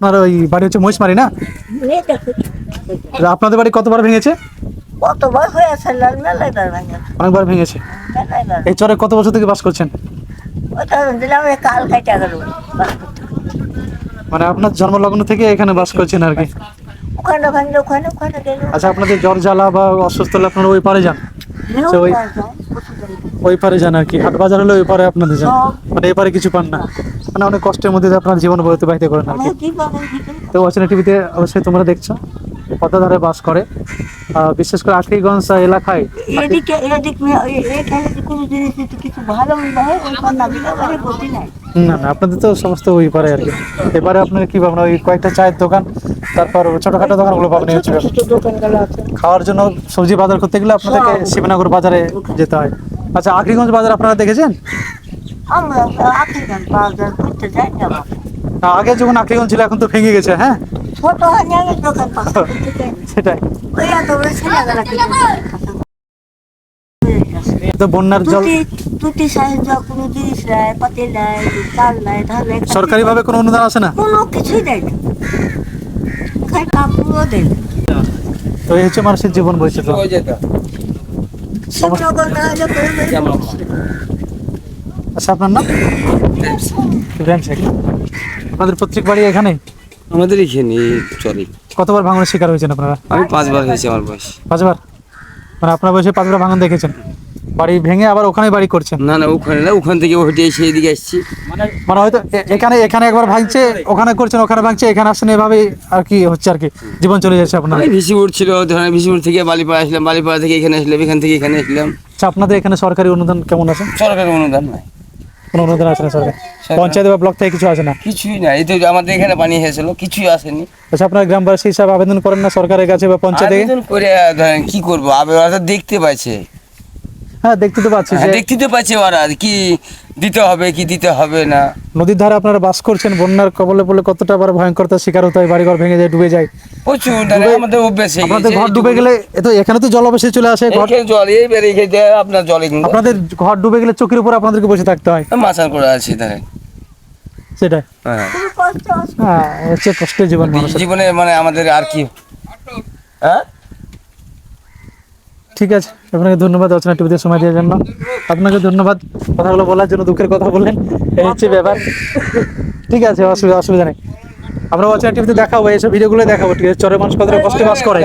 আপনার ওই বাড়ি হচ্ছে মহিষমারি না? আপনাদের বাড়ি কতবার ভেঙেছে? কতবার হয়েছে অনেকবার ভেঙেছে। এই চরে কত বছর থেকে বাস করছেন? কাল খাইটা গেল মানে আপনার জন্মলগ্ন থেকে এখানে বাস করছেন আর কি? ওখানে ওখানে ওখানে আচ্ছা আপনাদের জ্বর জ্বালা বা অসুস্থ হলে আপনারা ওই পারে যান। আচ্ছা, ওই- ওই পারে যান আর কি। হাট বাজার হলে ওই পারে আপনাদের যান। মানে এই পারে কিছু পান না। মানে অনেক কষ্টের মধ্যে আপনার জীবন অতিবাহিত করেন আর কি? তো অচেনা টিভিতে অবশ্যই তোমরা দেখছ। পদ্মাধারে বাস করে। বিশেষ করে আখরিগঞ্জ এলাকায় না না আপনাদের তো সমস্ত ওই পারে আর কি। এবারে আপনার কি পাবেন ওই কয়েকটা চায়ের দোকান তারপর ছোটখাটো দোকানগুলো পাবেন হচ্ছে। খাওয়ার জন্য সবজি বাজার করতে গেলে আপনাদেরকে শিবনগর বাজারে যেতে হয়। আচ্ছা আকরিগঞ্জ বাজার আপনারা দেখেছেন? আগে যখন আখরিগঞ্জ ছিল এখন তো ভেঙে গেছে হ্যাঁ? না। সেটাই। তো বন্যার জল সাহায্য কোনো জিনিস পাতি চাল ধান নেয় সরকারি ভাবে কোনো অনুদান আসে না? কোনো কিছুই দেয় না। খাই কাপড়ও দেয়। না তো এই হচ্ছে মানুষের জীবন বৈচিত্র্য। আচ্ছা আপনার নাম? ইব্রাহিম শেখ। আপনাদের প্রত্যেক বাড়ি এখানে আমাদের এখানে চলে কতবার ভাঙনের শিকার হয়েছেন আপনারা? আমি পাঁচবার হয়েছি আমার বয়স। পাঁচবার? মানে আপনার বয়সে পাঁচবার ভাঙন দেখেছেন? বাড়ি ভেঙে আবার ওখানে বাড়ি করছেন? না না ওখানে না ওখান থেকে হেঁটে এসে এদিকে আসছি। মানে হয়তো এখানে এখানে একবার ভাঙছে ওখানে করছেন ওখানে ভাঙছে এখানে আসছেন এভাবে আর কি হচ্ছে আর কি? জীবন চলে যাচ্ছে আপনার। ভিসিপুর ছিল ধরেন ভিসিপুর থেকে বালিপাড়া আসলাম বালিপাড়া থেকে এখানে আসলাম এখান থেকে এখানে আসলাম। আচ্ছা আপনাদের এখানে সরকারি অনুদান কেমন আছে? সরকারের অনুদান নাই। কোনো অনুদান আছে না সরকার? পঞ্চায়েত বা ব্লক থেকে কিছু আছে না? কিছুই না এই তো আমাদের এখানে পানি হয়েছিল কিছুই আসেনি। আচ্ছা আপনার গ্রামবাসী হিসাবে আবেদন করেন না সরকারের কাছে বা পঞ্চায়েতে? আবেদন করে ধরেন কি করব? আবেদন দেখতে পাচ্ছে হ্যাঁ দেখতে তো পাচ্ছি যে হ্যাঁ, দেখতে তো পাচ্ছে ওরা কি দিতে হবে কি দিতে হবে না। নদীর ধারে আপনারা বাস করছেন বন্যার কবলে পড়লে কতটা বড় ভয়ঙ্করতার শিকার হতে হয় বাড়িঘর ভেঙে যায় ডুবে যায়। প্রচুর আমাদের অভ্যেস হয়ে আপনাদের। ঘর ডুবে গেলে তো এখানে তো জল অবশ্যই চলে আসে ঘর এখানে জল এই বেড়ে গেছে আপনার জল আপনাদের ঘর ডুবে গেলে চোখের উপর আপনাদেরকে বসে থাকতে হয়। মাছার করে আছে ধরেন সেটাই। হ্যাঁ। আছে হ্যাঁ হচ্ছে কষ্টের জীবন জীবনে মানে আমাদের আর কি হ্যাঁ? ঠিক আছে, আপনাকে ধন্যবাদ রচনা টিভিতে সময় দেওয়ার জন্য। আপনাকে ধন্যবাদ, কথাগুলো বলার জন্য, দুঃখের কথা বললেন। এই হচ্ছে ব্যাপার। ঠিক আছে, অসুবিধা অসুবিধা নেই। আমরা রচনা টিভিতে দেখাবো, এইসব ভিডিওগুলো দেখাবো, ঠিক আছে? চরে মানুষ কতটা কষ্টে বাস করে।